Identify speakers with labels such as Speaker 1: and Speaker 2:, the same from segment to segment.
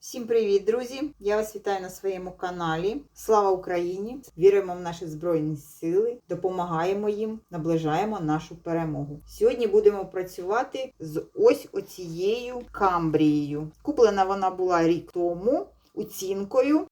Speaker 1: Всім привіт, друзі! Я вас вітаю на своєму каналі. Слава Україні! Віримо в наші Збройні Сили, допомагаємо їм, наближаємо нашу перемогу. Сьогодні будемо працювати з ось оцією камбрією. Куплена вона була рік тому оцінкою.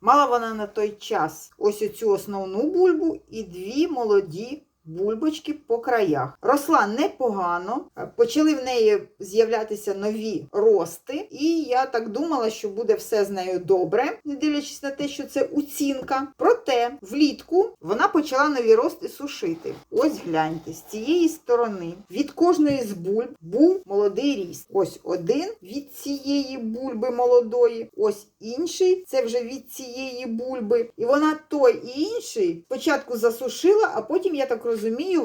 Speaker 1: Мала вона на той час ось оцю основну бульбу і дві молоді бульбочки по краях. Росла непогано, почали в неї з'являтися нові рости, і я так думала, що буде все з нею добре, не дивлячись на те, що це оцінка. Проте влітку вона почала нові рости сушити. Ось гляньте, з цієї сторони від кожної з бульб був молодий ріст. Ось один від цієї бульби молодої, ось інший це вже від цієї бульби. І вона той і інший спочатку засушила, а потім, я так розумію,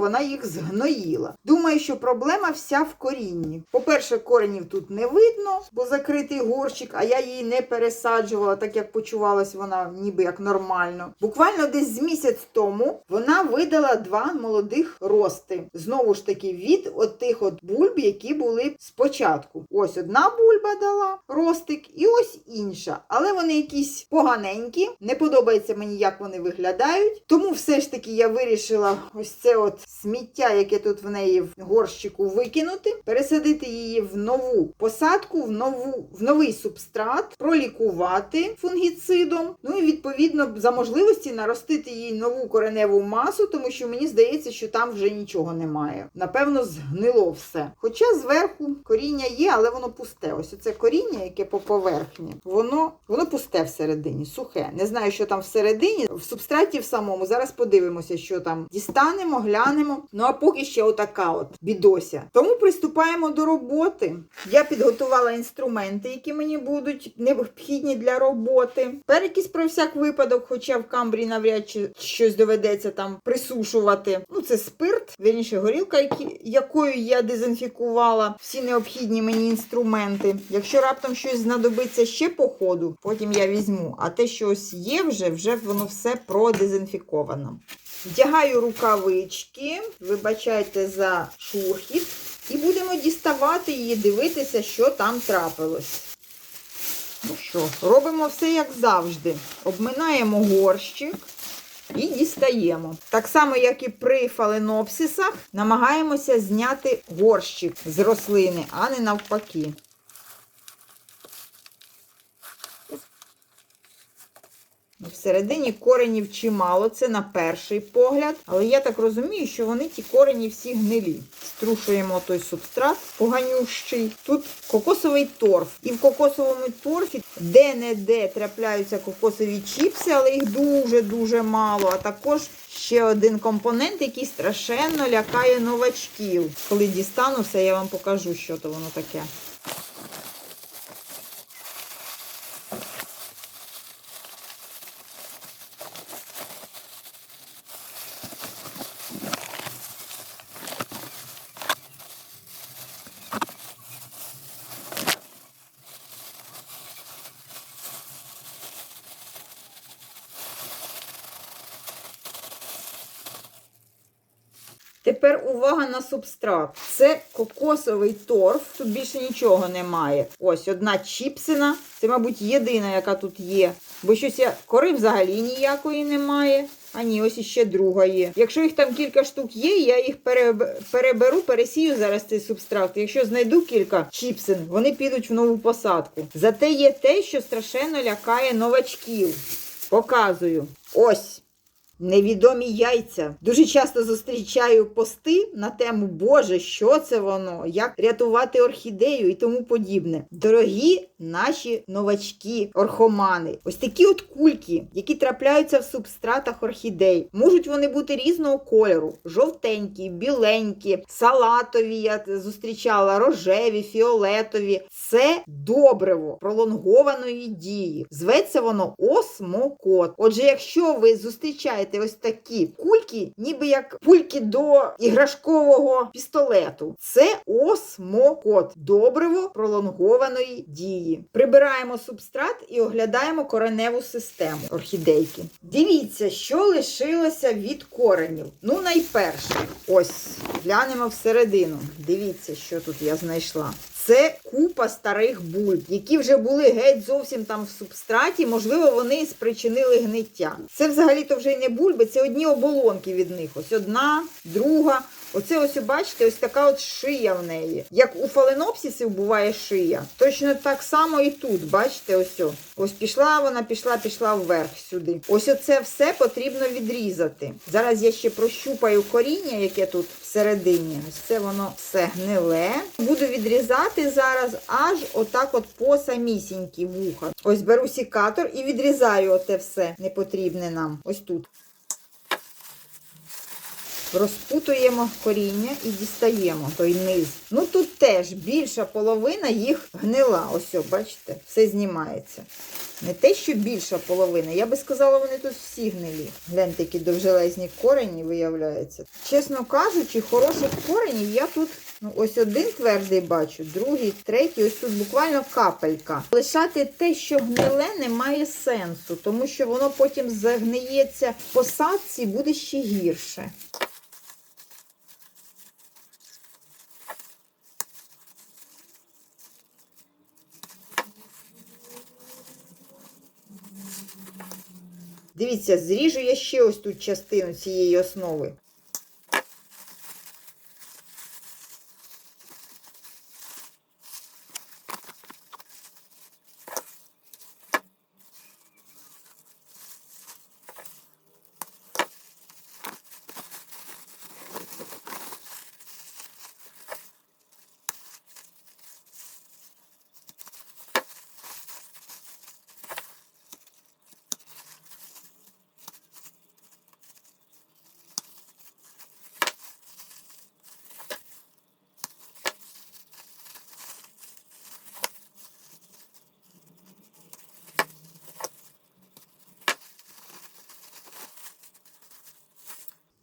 Speaker 1: вона їх згноїла. Думаю, що проблема вся в корінні. По-перше, коренів тут не видно, бо закритий горщик, а я її не пересаджувала, так як почувалась вона ніби як нормально. Буквально десь з місяць тому вона видала два молодих рости. Знову ж таки, від от тих от бульб, які були спочатку. Ось одна бульба дала ростик, і ось інша. Але вони якісь поганенькі, не подобається мені, як вони виглядають. Тому все ж таки я вирішила ось це от сміття, яке тут в неї в горщику викинути, пересадити її в нову посадку, в нову в новий субстрат, пролікувати фунгіцидом. Ну і відповідно за можливості наростити їй нову кореневу масу, тому що мені здається, що там вже нічого немає. Напевно, згнило все. Хоча зверху коріння є, але воно пусте. Ось оце коріння, яке по поверхні, воно воно пусте всередині, сухе. Не знаю, що там всередині, в субстраті в самому. Зараз подивимося, що там дістанемо, глянемо. Ну а поки ще отака от бідося. Тому приступаємо до роботи. Я підготувала інструменти, які мені будуть необхідні для роботи. Перекись про всяк випадок, хоча в камбрі навряд чи щось доведеться там присушувати. Ну, це спирт, вірніше горілка, які, якою я дезінфікувала всі необхідні мені інструменти. Якщо раптом щось знадобиться ще по ходу, потім я візьму. А те, що ось є вже, вже воно все продезінфіковано. Вдягаю рукавички, вибачайте за шурхіт, і будемо діставати її, дивитися, що там трапилось. Ну що, робимо все як завжди. Обминаємо горщик і дістаємо. Так само, як і при фаленопсисах, намагаємося зняти горщик з рослини, а не навпаки. Всередині коренів чимало, це на перший погляд. Але я так розумію, що вони ті корені всі гнилі. Струшуємо той субстрат поганющий. Тут кокосовий торф. І в кокосовому торфі де-не-де трапляються кокосові чіпси, але їх дуже-дуже мало. А також ще один компонент, який страшенно лякає новачків. Коли дістану все, я вам покажу, що то воно таке. Тепер увага на субстрат. Це кокосовий торф. Тут більше нічого немає. Ось одна чіпсина. Це, мабуть, єдина, яка тут є. Бо щось я кори взагалі ніякої немає. А ні, ось іще друга є. Якщо їх там кілька штук є, я їх переберу, пересію зараз цей субстрат. Якщо знайду кілька чіпсин, вони підуть в нову посадку. Зате є те, що страшенно лякає новачків. Показую. Ось. Невідомі яйця. Дуже часто зустрічаю пости на тему Боже, що це воно, як рятувати орхідею і тому подібне. Дорогі наші новачки, орхомани, ось такі от кульки, які трапляються в субстратах орхідей. Можуть вони бути різного кольору: жовтенькі, біленькі, салатові. Я зустрічала, рожеві, фіолетові. Це добриво пролонгованої дії. Зветься воно осмокот. Отже, якщо ви зустрічаєте знаєте, ось такі кульки, ніби як пульки до іграшкового пістолету. Це осмокот, добриво пролонгованої дії. Прибираємо субстрат і оглядаємо кореневу систему орхідейки. Дивіться, що лишилося від коренів. Ну, найперше, ось глянемо всередину. Дивіться, що тут я знайшла. Це купа старих бульб, які вже були геть зовсім там в субстраті. Можливо, вони спричинили гниття. Це взагалі-то вже не бульби, це одні оболонки від них. Ось одна, друга. Оце ось, бачите, ось така от шия в неї. Як у фаленопсисів буває шия. Точно так само і тут, бачите, ось. о. Ось пішла вона, пішла, пішла вверх сюди. Ось оце все потрібно відрізати. Зараз я ще прощупаю коріння, яке тут всередині. Ось це воно все гниле. Буду відрізати зараз аж отак от по самісінькі вуха. Ось беру сікатор і відрізаю оте все непотрібне нам. Ось тут. Розпутуємо коріння і дістаємо той низ. Ну тут теж більша половина їх гнила. Ось, бачите, все знімається. Не те, що більша половина. Я би сказала, вони тут всі гнилі. Гляньте, які довжелезні корені виявляються. Чесно кажучи, хороших коренів я тут ну, ось один твердий бачу, другий, третій, ось тут буквально капелька. Лишати те, що гниле, немає сенсу, тому що воно потім загниється в посадці буде ще гірше. Дивіться, зріжу я ще ось тут частину цієї основи.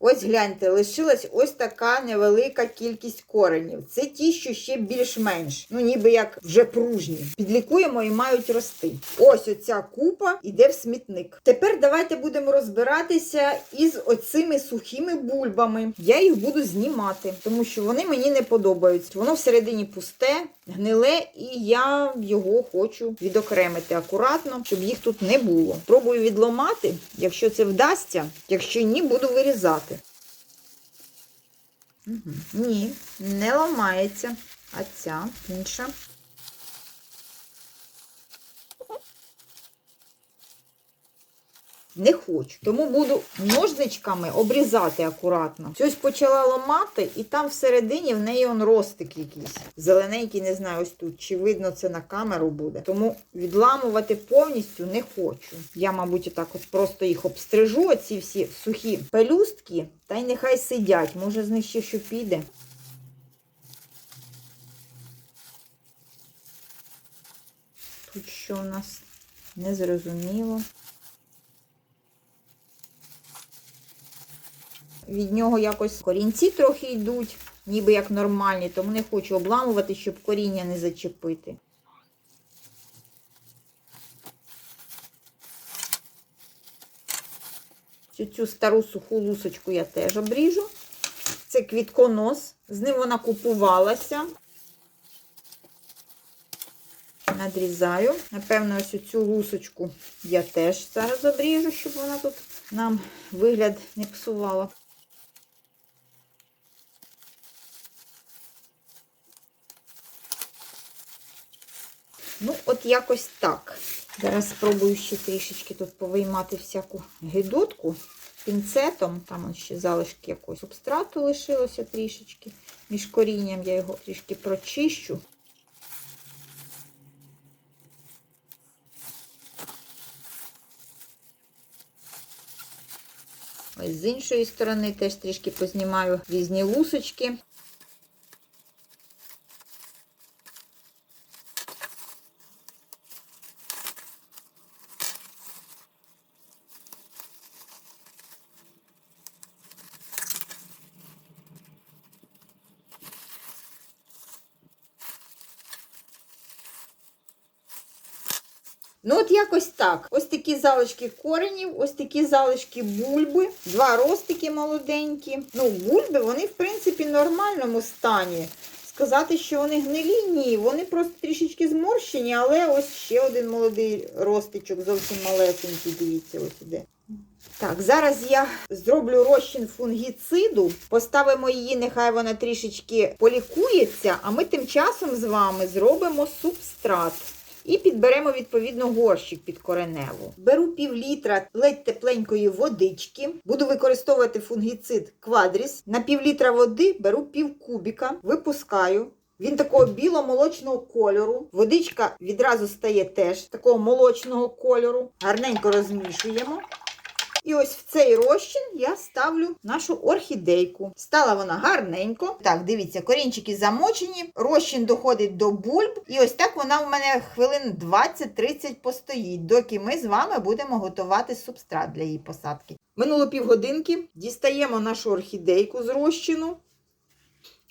Speaker 1: Ось гляньте, лишилась ось така невелика кількість коренів. Це ті, що ще більш-менш, ну ніби як вже пружні. Підлікуємо і мають рости. Ось оця купа іде в смітник. Тепер давайте будемо розбиратися із оцими сухими бульбами. Я їх буду знімати, тому що вони мені не подобаються. Воно всередині пусте, гниле, і я його хочу відокремити акуратно, щоб їх тут не було. Пробую відломати, якщо це вдасться, якщо ні, буду вирізати. Угу. Ні, не ламається. А ця інша. Не хочу. Тому буду ножничками обрізати акуратно. Щось почала ламати, і там всередині в неї он ростик якийсь. Зелененький, не знаю, ось тут. Чи видно це на камеру буде. Тому відламувати повністю не хочу. Я, мабуть, отак от просто їх обстрижу, оці всі сухі пелюстки, та й нехай сидять. Може, з них ще що піде. Тут що у нас незрозуміло. Від нього якось корінці трохи йдуть, ніби як нормальні, тому не хочу обламувати, щоб коріння не зачепити. Цю, цю стару суху лусочку я теж обріжу. Це квітконос, з ним вона купувалася. Надрізаю. Напевно, ось цю лусочку я теж зараз обріжу, щоб вона тут нам вигляд не псувала. Ну, от якось так. Зараз спробую ще трішечки тут повиймати всяку гидотку пінцетом. Там ще залишки якогось субстрату лишилося трішечки. Між корінням я його трішки прочищу. Ось з іншої сторони теж трішки познімаю різні лусочки. Ну, от якось так. Ось такі залишки коренів, ось такі залишки бульби, два ростики молоденькі. Ну, бульби, вони, в принципі, в нормальному стані. Сказати, що вони гнилі, ні, вони просто трішечки зморщені, але ось ще один молодий ростичок, зовсім малесенький, дивіться, ось іде. Так, зараз я зроблю розчин фунгіциду, поставимо її, нехай вона трішечки полікується, а ми тим часом з вами зробимо субстрат. І підберемо відповідно горщик під кореневу. Беру пів літра ледь тепленької водички. Буду використовувати фунгіцид квадріс. На пів літра води беру пів кубіка, випускаю. Він такого біло-молочного кольору. Водичка відразу стає теж такого молочного кольору. Гарненько розмішуємо. І ось в цей розчин я ставлю нашу орхідейку. Стала вона гарненько. Так, дивіться, корінчики замочені, розчин доходить до бульб. І ось так вона в мене хвилин 20-30 постоїть, доки ми з вами будемо готувати субстрат для її посадки. Минуло півгодинки, дістаємо нашу орхідейку з розчину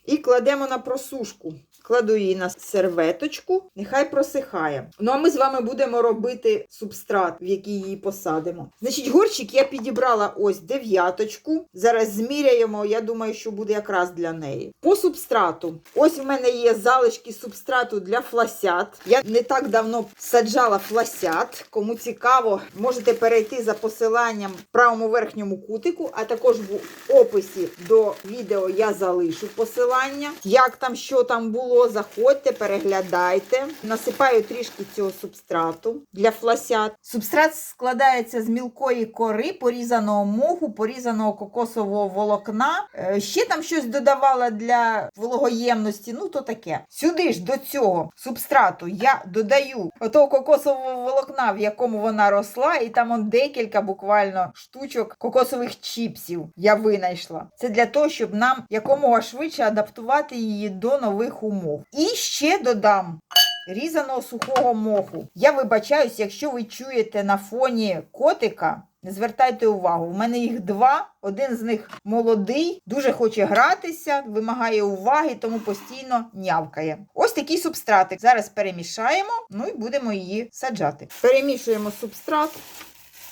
Speaker 1: і кладемо на просушку. Кладу її на серветочку, нехай просихає. Ну а ми з вами будемо робити субстрат, в який її посадимо. Значить, горщик я підібрала ось дев'яточку. Зараз зміряємо, я думаю, що буде якраз для неї. По субстрату. Ось в мене є залишки субстрату для фласят. Я не так давно саджала фласят. Кому цікаво, можете перейти за посиланням в правому верхньому кутику, а також в описі до відео я залишу посилання. Як там, що там було, заходьте, переглядайте. Насипаю трішки цього субстрату для фласят. Субстрат складається з мілкої кори, порізаного моху, порізаного кокосового волокна. Е, Ще там щось додавала для вологоємності. Ну, то таке. Сюди ж до цього субстрату я додаю отого кокосового волокна, в якому вона росла, і там он декілька буквально штучок кокосових чіпсів я винайшла. Це для того, щоб нам якомога швидше адаптувати її до нових умов. І ще додам різаного сухого моху. Я вибачаюсь, якщо ви чуєте на фоні котика. Не звертайте увагу, у мене їх два. Один з них молодий, дуже хоче гратися, вимагає уваги, тому постійно нявкає. Ось такий субстратик. Зараз перемішаємо, ну і будемо її саджати. Перемішуємо субстрат.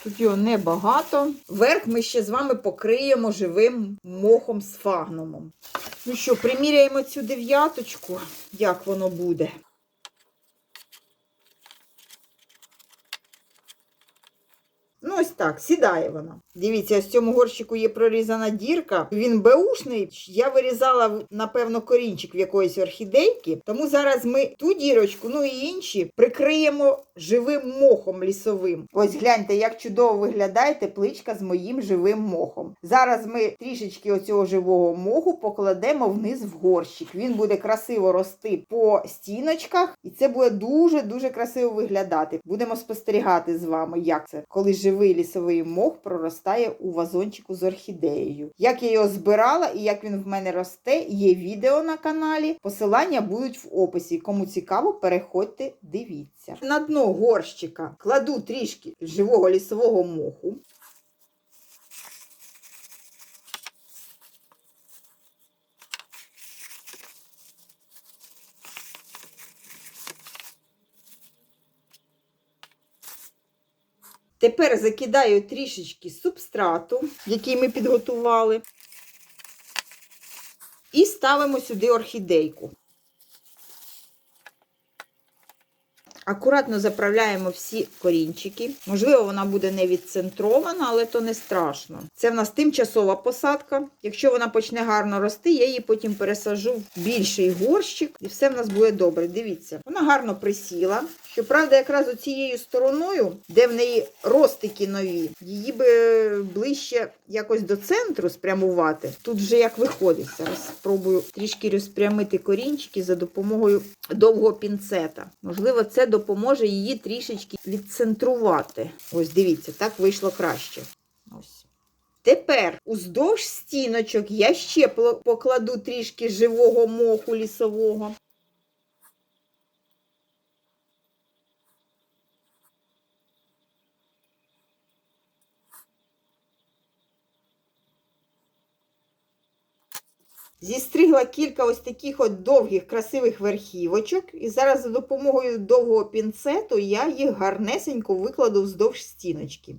Speaker 1: Тут його небагато. Верх ми ще з вами покриємо живим мохом з фагнумом. Ну що, приміряємо цю дев'яточку, як воно буде. Ну, ось так, сідає вона. Дивіться, в цьому горщику є прорізана дірка. Він беушний. Я вирізала, напевно, корінчик в якоїсь орхідейки. Тому зараз ми ту дірочку, ну і інші, прикриємо живим мохом лісовим. Ось гляньте, як чудово виглядає тепличка з моїм живим мохом. Зараз ми трішечки оцього живого моху покладемо вниз в горщик. Він буде красиво рости по стіночках, і це буде дуже-дуже красиво виглядати. Будемо спостерігати з вами, як це, коли живий лісовий мох проростає у вазончику з орхідеєю. Як я його збирала і як він в мене росте, є відео на каналі. Посилання будуть в описі. Кому цікаво, переходьте, дивіться. На дно горщика кладу трішки живого лісового моху. Тепер закидаю трішечки субстрату, який ми підготували, і ставимо сюди орхідейку. Акуратно заправляємо всі корінчики. Можливо, вона буде не відцентрована, але то не страшно. Це в нас тимчасова посадка. Якщо вона почне гарно рости, я її потім пересажу в більший горщик, і все в нас буде добре. Дивіться, вона гарно присіла. Щоправда, якраз оцією стороною, де в неї ростики нові, її би ближче якось до центру спрямувати. Тут вже як виходить. Зараз спробую трішки розпрямити корінчики за допомогою довгого пінцета. Можливо, це допоможе її трішечки відцентрувати. Ось дивіться, так вийшло краще. Ось. Тепер уздовж стіночок я ще покладу трішки живого моху лісового. Зістригла кілька ось таких от довгих красивих верхівочок. І зараз за допомогою довгого пінцету я їх гарнесенько викладу вздовж стіночки.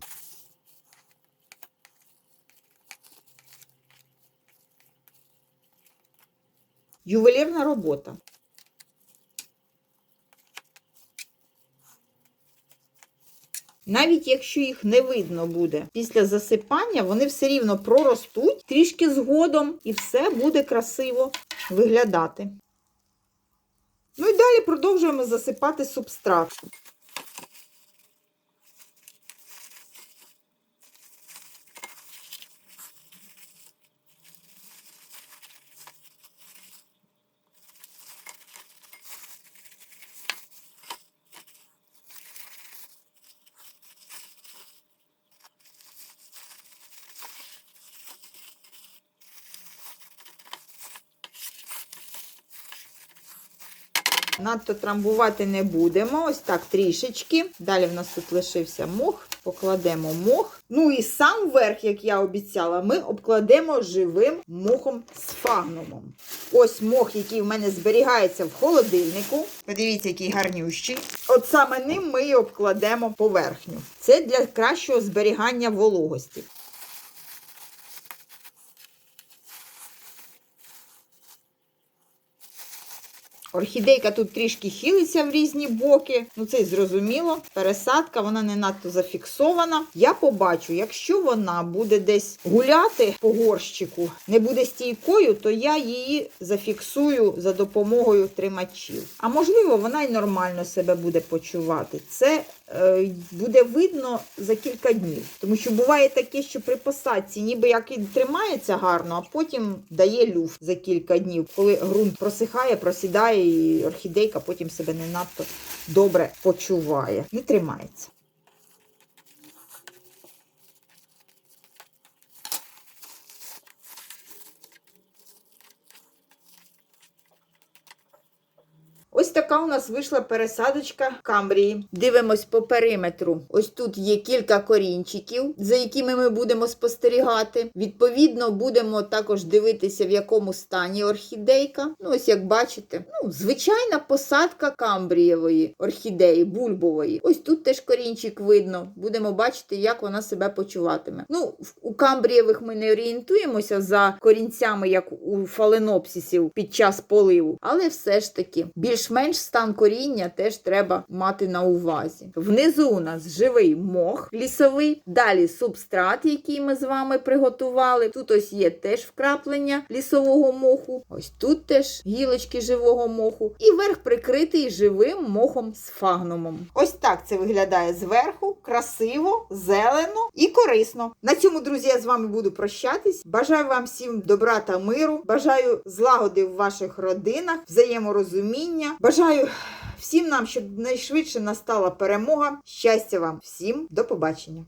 Speaker 1: Ювелірна робота. Навіть якщо їх не видно буде після засипання, вони все рівно проростуть трішки згодом і все буде красиво виглядати. Ну і далі продовжуємо засипати субстрат. Надто трамбувати не будемо. Ось так трішечки. Далі в нас тут лишився мох. Покладемо мох. Ну і сам верх, як я обіцяла, ми обкладемо живим мохом з фагнумом. Ось мох, який в мене зберігається в холодильнику. Подивіться, який гарнющий. От саме ним ми і обкладемо поверхню. Це для кращого зберігання вологості. Орхідейка тут трішки хилиться в різні боки. Ну це й зрозуміло. Пересадка, вона не надто зафіксована. Я побачу, якщо вона буде десь гуляти по горщику, не буде стійкою, то я її зафіксую за допомогою тримачів. А можливо, вона й нормально себе буде почувати. Це е, буде видно за кілька днів. Тому що буває таке, що при посадці ніби як і тримається гарно, а потім дає люфт за кілька днів, коли ґрунт просихає, просідає, і орхідейка потім себе не надто добре почуває. Не тримається. Ось така у нас вийшла пересадочка камбрії. Дивимось по периметру. Ось тут є кілька корінчиків, за якими ми будемо спостерігати. Відповідно, будемо також дивитися, в якому стані орхідейка. Ну, ось як бачите, ну, звичайна посадка камбрієвої орхідеї, бульбової. Ось тут теж корінчик видно. Будемо бачити, як вона себе почуватиме. Ну, у камбрієвих ми не орієнтуємося за корінцями, як у фаленопсисів під час поливу, але все ж таки більш-менш стан коріння теж треба мати на увазі. Внизу у нас живий мох лісовий, далі субстрат, який ми з вами приготували. Тут ось є теж вкраплення лісового моху. Ось тут теж гілочки живого моху. І верх прикритий живим мохом з фагнумом. Ось так це виглядає зверху, красиво, зелено і корисно. На цьому, друзі, я з вами буду прощатись. Бажаю вам всім добра та миру. Бажаю злагоди в ваших родинах, взаєморозуміння. Бажаю всім нам, щоб найшвидше настала перемога. Щастя вам всім, до побачення!